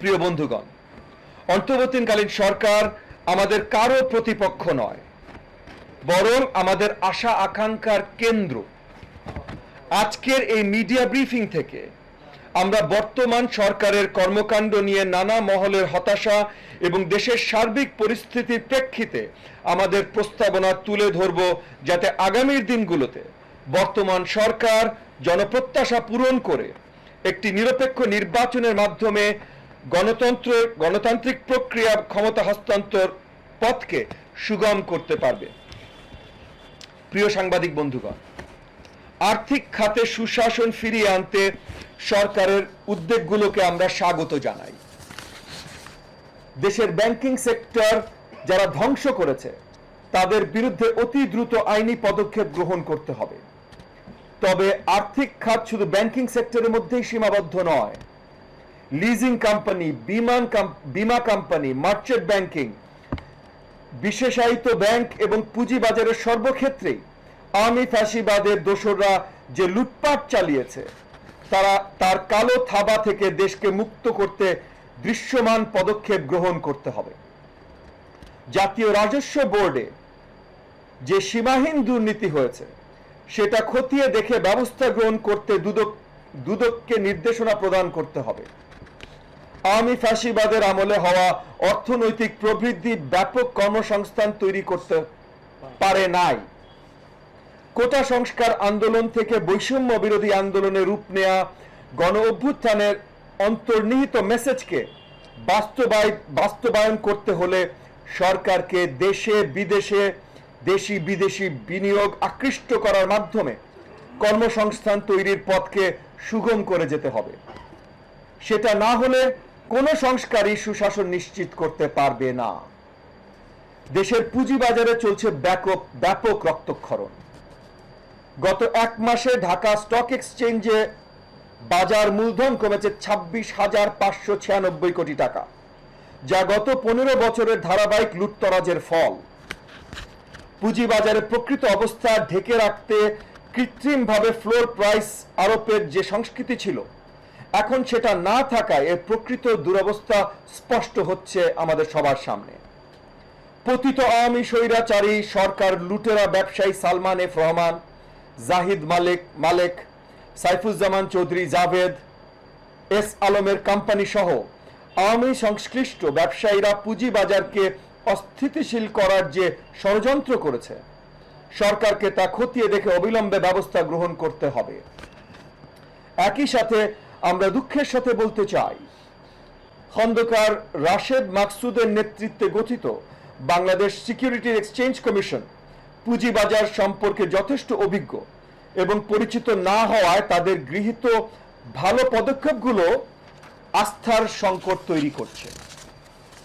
প্রিয় বন্ধুগণ অন্তর্বর্তীকালীন সরকার আমাদের কারও প্রতিপক্ষ নয়, বরং আমাদের আশা আকাঙ্ক্ষার কেন্দ্র। আজকের এই মিডিয়া ব্রিফিং থেকে আমরা বর্তমান সরকারের কর্মকাণ্ড নিয়ে নানা মহলের হতাশা এবং দেশের সার্বিক পরিস্থিতির প্রেক্ষিতে আমাদের প্রস্তাবনা তুলে ধরব যাতে আগামীর দিনগুলোতে বর্তমান সরকার জনপ্রত্যাশা পূরণ করে একটি নিরপেক্ষ নির্বাচনের মাধ্যমে গণতন্ত্র, গণতান্ত্রিক প্রক্রিয়া ক্ষমতা হস্তান্তর পথকে সুগম করতে পারবে। প্রিয় সাংবাদিক বন্ধুগণ, আর্থিক খাতে সুশাসন ফিরিয়ে আনতে সরকারের উদ্যোগগুলোকে আমরা স্বাগত জানাই। দেশের ব্যাংকিং সেক্টর যারা ধ্বংস করেছে, তাদের বিরুদ্ধে অতি দ্রুত আইনি পদক্ষেপ গ্রহণ করতে হবে। তবে আর্থিক খাত শুধু ব্যাংকিং সেক্টরের মধ্যেই সীমাবদ্ধ নয় লিজিং কোম্পানি বিমান বিমা কোম্পানি মার্চেন্ট ব্যাংকিং বিশেষায়িত ব্যাংক এবং পুঁজিবাজারের সর্বক্ষেত্রেই আওয়ামী ফ্যাসিবাদের দোসররা যে লুটপাট চালিয়েছে, তারা তার কালো থাবা থেকে দেশকে মুক্ত করতে দৃশ্যমান পদক্ষেপ গ্রহণ করতে হবে। জাতীয় রাজস্ব বোর্ডে যে সীমাহীন দুর্নীতি হয়েছে, সেটা খতিয়ে দেখে ব্যবস্থা গ্রহণ করতে দুদক, দুদককে নির্দেশনা প্রদান করতে হবে। আওয়ামী ফ্যাসিবাদের আমলে হওয়া অর্থনৈতিক প্রবৃদ্ধি ব্যাপক কর্মসংস্থান তৈরি করতে পারে নাই। কোটা সংস্কার আন্দোলন থেকে বৈষম্য বিরোধী আন্দোলনে রূপ নেয়া গণ অভ্যুত্থানের অন্তর্নিহিত মেসেজকে বাস্তবায় বাস্তবায়ন করতে হলে সরকারকে দেশে বিদেশে দেশি বিদেশি বিনিয়োগ আকৃষ্ট করার মাধ্যমে কর্মসংস্থান তৈরির পথকে সুগম করে যেতে হবে। সেটা না হলে কোনো সংস্কারই সুশাসন নিশ্চিত করতে পারবে না। দেশের পুঁজিবাজারে চলছে ব্যাপক ব্যাপক রক্তক্ষরণ। গত এক মাসে ঢাকা স্টক এক্সচেঞ্জে বাজার মূলধন কমেছে ছাব্বিশ হাজার পাঁচশো ছিয়ানব্বই কোটি টাকা, যা গত পনেরো বছরের ধারাবাহিক লুটতরাজের ফল। পুঁজিবাজারে প্রকৃত অবস্থা ঢেকে রাখতে কৃত্রিমভাবে ফ্লোর প্রাইস আরোপের যে সংস্কৃতি ছিল এখন সেটা না থাকায় এর প্রকৃত দুরবস্থা স্পষ্ট হচ্ছে আমাদের সবার সামনে। পতিত আওয়ামী স্বৈরাচারী সরকার লুটেরা ব্যবসায়ী সালমান এফ রহমান, জাহিদ মালিক, মালেক, সাইফুজ্জামান চৌধুরী জাভেদ, এস আলমের কোম্পানি সহ আওয়ামী সংশ্লিষ্ট ব্যবসায়ীরা পুঁজিবাজারকে অস্থিতিশীল করার যে ষড়যন্ত্র করেছে, সরকারকে তা খতিয়ে দেখে অবিলম্বে ব্যবস্থা গ্রহণ করতে হবে। একই সাথে আমরা দুঃখের সাথে বলতে চাই, খন্দকার রাশেদ মাকসুদের নেতৃত্বে গঠিত বাংলাদেশ সিকিউরিটি এক্সচেঞ্জ কমিশন পুঁজিবাজার সম্পর্কে যথেষ্ট অভিজ্ঞ এবং পরিচিত না হওয়ায় তাদের গৃহীত ভালো পদক্ষেপগুলো আস্থার সংকট তৈরি করছে।